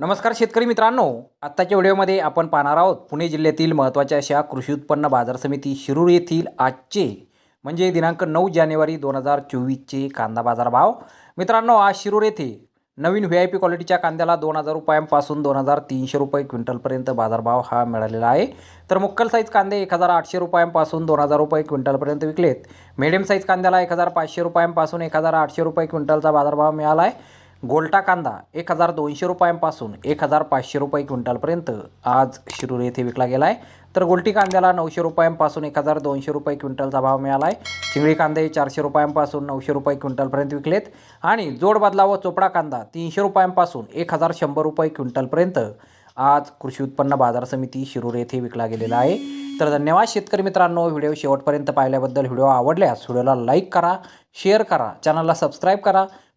नमस्कार शेतकरी मित्रांनो. आत्ताच्या व्हिडिओमध्ये आपण पाहणार आहोत पुणे जिल्ह्यातील महत्त्वाच्या अशा कृषी उत्पन्न बाजार समिती शिरूर येथील आजचे म्हणजे दिनांक नऊ जानेवारी दोन हजार चोवीसचे कांदा बाजार भाव मित्रांनो आज शिरूर येथे नवीन व्ही आय पी क्वालिटीच्या कांद्याला दोन हजार रुपयांपासून दोन हजार तीनशे रुपये क्विंटलपर्यंत बाजारभाव हा मिळालेला आहे. तर मुक्कल साईज कांदे एक हजार आठशे रुपयांपासून दोन हजार रुपये क्विंटलपर्यंत विकलेत. मिडियम साईज कांद्याला एक हजार पाचशे रुपयांपासून एक हजार आठशे रुपये क्विंटलचा बाजारभाव मिळाला आहे. गोल्टा कांदा एक हजार दोनशे रुपयांपासून एक हजार पाचशे रुपये क्विंटलपर्यंत आज शिरूर येथे विकला गेला आहे तर गोल्टी कांद्याला नऊशे रुपयांपासून एक हजार दोनशे रुपये क्विंटलचा भाव मिळाला आहे चिंगळी कांदे चारशे रुपयांपासून नऊशे रुपये क्विंटलपर्यंत विकलेत. आणि जोड बदला व चोपडा कांदा तीनशे रुपयांपासून एक हजार शंभर रुपये क्विंटलपर्यंत आज कृषी उत्पन्न बाजार समिती शिरूर येथे विकला गेलेला आहे. तर धन्यवाद शेतकरी मित्रांनो व्हिडिओ शेवटपर्यंत पाहिल्याबद्दल व्हिडिओ आवडल्यास व्हिडिओला लाईक करा शेअर करा चॅनलला सबस्क्राईब करा.